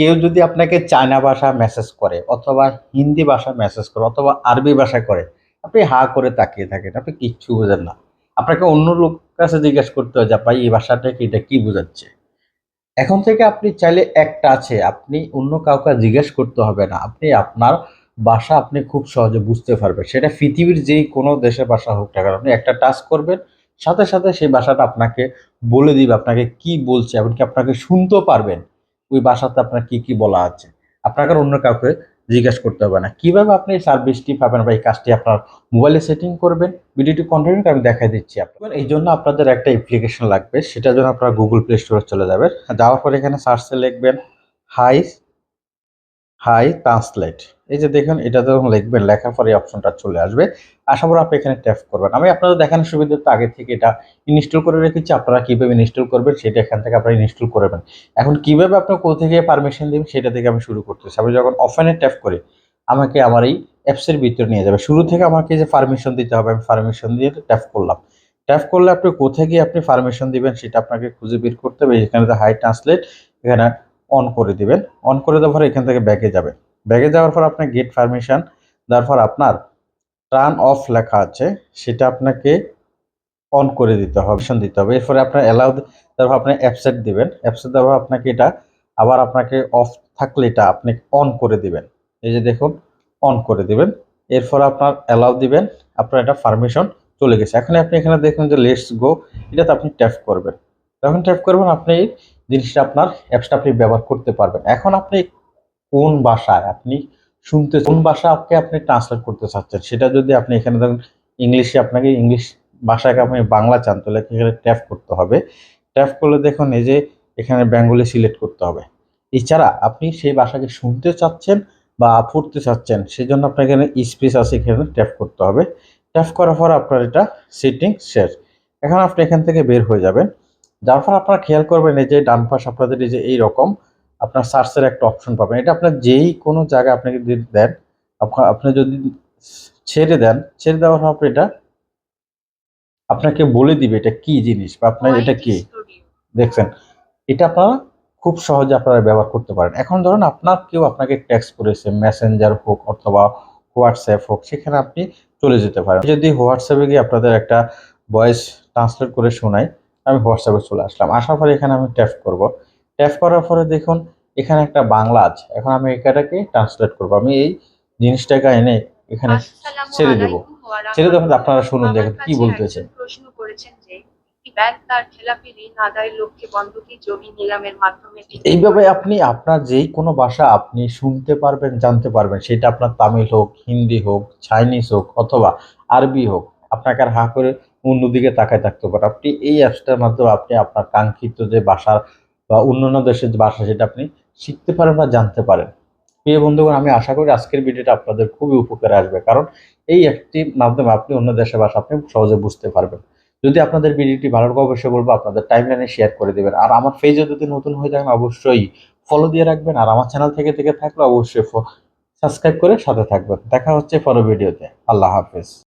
কেউ যদি আপনাকে চায়না ভাষা মেসেজ করে অথবা হিন্দি ভাষা মেসেজ করে অথবা আরবি ভাষা করে, আপনি হা করে তাকিয়ে থাকেন, আপনি কিচ্ছু বোঝেন না। আপনাকে অন্য লোক কাছে জিজ্ঞেস করতে হয় যে, ভাই, এই ভাষাটা কি? এটা কি বোঝাচ্ছে? এখন থেকে আপনি চাইলে একটা আছে, আপনি অন্য কাউকে জিজ্ঞেস করতে হবে না। আপনি আপনার ভাষা আপনি খুব সহজে বুঝতে পারবেন। সেটা পৃথিবীর যেই কোনো দেশের ভাষা হোক না কেন, আপনি একটা টাচ করবেন, সাথে সাথে সেই ভাষাটা আপনাকে বলে দিবে, আপনাকে কি বলছে, এমনকি আপনাকে শুনতেও পারবেন। ওই ভাষাতে আপনার কি কি বলা আছে? আপনাকে অন্য কাউকে জিজ্ঞেস করতে হবে না। কীভাবে আপনি এই সার্ভিসটি পাবেন বা এই কাজটি আপনার মোবাইলে সেটিং করবেন? ভিডিওটি কন্টিনিউ আমি দেখাই দিচ্ছি আপনার এই জন্য আপনাদের একটা অ্যাপ্লিকেশন লাগবে, সেটার জন্য আপনারা গুগল প্লে স্টোরে চলে যাবেন। যাওয়ার পরে এখানে সার্চে লিখবেন হাই হাই ট্রান্সলেট। এই যে দেখুন, এটা যখন লিখবেন, লেখার পরে অপশনটা চলে আসবে। আশা করি আপনি এখানে ট্যাপ করবেন। আমি আপনাদের দেখানোর সুবিধার্থে আগে থেকে এটা ইনস্টল করে রেখেছি, আপনারা কীভাবে ইনস্টল করবেন সেটা এখান থেকে আপনারা ইনস্টল করবেন এখন কীভাবে আপনি কোথা থেকে পারমিশন দিবেন সেটা থেকে আমি শুরু করতেছি। আমি যখন অফেনে ট্যাপ করি, আমাকে আমার এই অ্যাপসের ভিতরে নিয়ে যাবে। শুরু থেকে আমাকে যে পারমিশন দিতে হবে, আমি পারমিশন দিয়ে ট্যাপ করলাম। ট্যাপ করলে আপনি কোথায় গিয়ে আপনি পারমিশন দিবেন সেটা আপনাকে খুঁজে বের করতে হবে। এখানে হাই ট্রান্সলেট এখানে অন করে দিবেন। অন করে দেওয়ার পর এখান থেকে ব্যাগে যাবে ব্যাগে যাওয়ার পর আপনি গেট পারমিশন দেওয়ার পর আপনার টার্ন অফ লেখা আছে, সেটা আপনাকে অন করে দিতে হবে অপশন দিতে হবে। এরপরে আপনার অ্যালাউ তারপর আপনি অ্যাপসেট দিবেন। অ্যাপসেট দেওয়ার আপনাকে এটা আবার আপনাকে অফ থাকলে এটা আপনি অন করে দিবেন। এই যে দেখুন অন করে দিবেন। এরপর আপনার অ্যালাউ দিবেন, আপনার এটা পারমিশন চলে গেছে। এখন আপনি এখানে দেখুন যে লেটস গো এটাতে আপনি ট্যাপ করবেন। যখন ট্যাপ করবেন, আপনি জিনিসটা আপনার অ্যাপসটা আপনি ব্যবহার করতে পারবেন। এখন আপনি কোন ভাষায় আপনি শুনতে কোন ভাষাকে আপনি ট্রান্সলেট করতে চাচ্ছেন, সেটা যদি আপনি এখানে দেখুন ইংলিশে আপনাকে ইংলিশ ভাষাকে আপনি বাংলা চান, তাহলে এখানে ট্যাপ করতে হবে। ট্যাপ করলে দেখুন এই যে এখানে বেঙ্গলি সিলেক্ট করতে হবে। এছাড়া আপনি সেই ভাষাকে শুনতে চাচ্ছেন বা পড়তে চাচ্ছেন সেই জন্য আপনার এখানে স্পেস আছে, এখানে ট্যাপ করতে হবে। ট্যাপ করার পর আপনার এটা সেটিং শেষ। এখন আপনি এখান থেকে বের হয়ে যাবেন। যার ফলে আপনারা খেয়াল করবেন এই যে ডান পাশ আপনাদের এই যে এই রকম আপনার সার্চের একটা অপশন পাবেন। এটা আপনার যেই কোনো জায়গায় আপনাকে যদি দেন আপনা- আপনি যদি ছেড়ে দেন ছেড়ে দেওয়ার পর এটা আপনাকে বলে দিবে এটা কি জিনিস বা আপনার এটা কি। দেখছেন? এটা আপনারা খুব সহজে আপনারা ব্যবহার করতে পারেন। এখন ধরুন আপনার কেউ আপনাকে টেক্সট করেছে মেসেঞ্জার হোক অথবা হোয়াটসঅ্যাপ হোক সেখানে আপনি চলে যেতে পারেন। যদি হোয়াটসঅ্যাপে গিয়ে আপনাদের একটা ভয়েস ট্রান্সলেট করে শোনাই আমি হোয়াটসঅ্যাপে চলে আসলাম। আসার পরে এখানে আমি ট্যাপ করব। ট্যাপ করার পরে দেখুন এখানে একটা বাংলা আছে। এখন আমি এটাকে ট্রান্সলেট করব। আমি এই জিনিসটাকে এনে এখানে ছেড়ে দেবো। ছেড়ে দেবো আপনারা শুনুন দেখেন কি বলতেছে প্রশ্ন করেছেন যে ব্যাংক তার খেলাপি ঋণ আদায়ের লক্ষ্যে বন্ধকি জমি নিলামের মাধ্যমে এইভাবে আপনি আপনার যেই কোনো ভাষা আপনি শুনতে পারবেন জানতে পারবেন। সেটা আপনার তামিল হোক হিন্দি হোক চাইনিজ হোক অথবা আরবি হোক। আপনাকে আর হা করে অন্যদিকে তাকায় থাকতে পারে। আপনি এই অ্যাপসটার মাধ্যমে আপনি আপনার কাঙ্ক্ষিত যে ভাষার বা অন্যান্য দেশের যে ভাষা সেটা আপনি শিখতে পারেন বা জানতে পারেন। প্রিয় বন্ধুগণ, আমি আশা করি আজকের ভিডিওটা আপনাদের খুবই উপকারে আসবে। কারণ এই অ্যাপটির মাধ্যমে আপনি অন্য দেশের ভাষা আপনি সহজে বুঝতে পারবেন। যদি আপনাদের ভিডিওটি ভালো লাগে, অবশ্যই বলব আপনাদের টাইমলাইনে শেয়ার করে দেবেন। আর আমার পেজে যদি নতুন হয়ে থাকেন, অবশ্যই ফলো দিয়ে রাখবেন। আর আমার চ্যানেল থেকে থেকে থাকলে অবশ্যই সাবস্ক্রাইব করে সাথে থাকবেন। দেখা হচ্ছে পরের ভিডিওতে। আল্লাহ হাফেজ।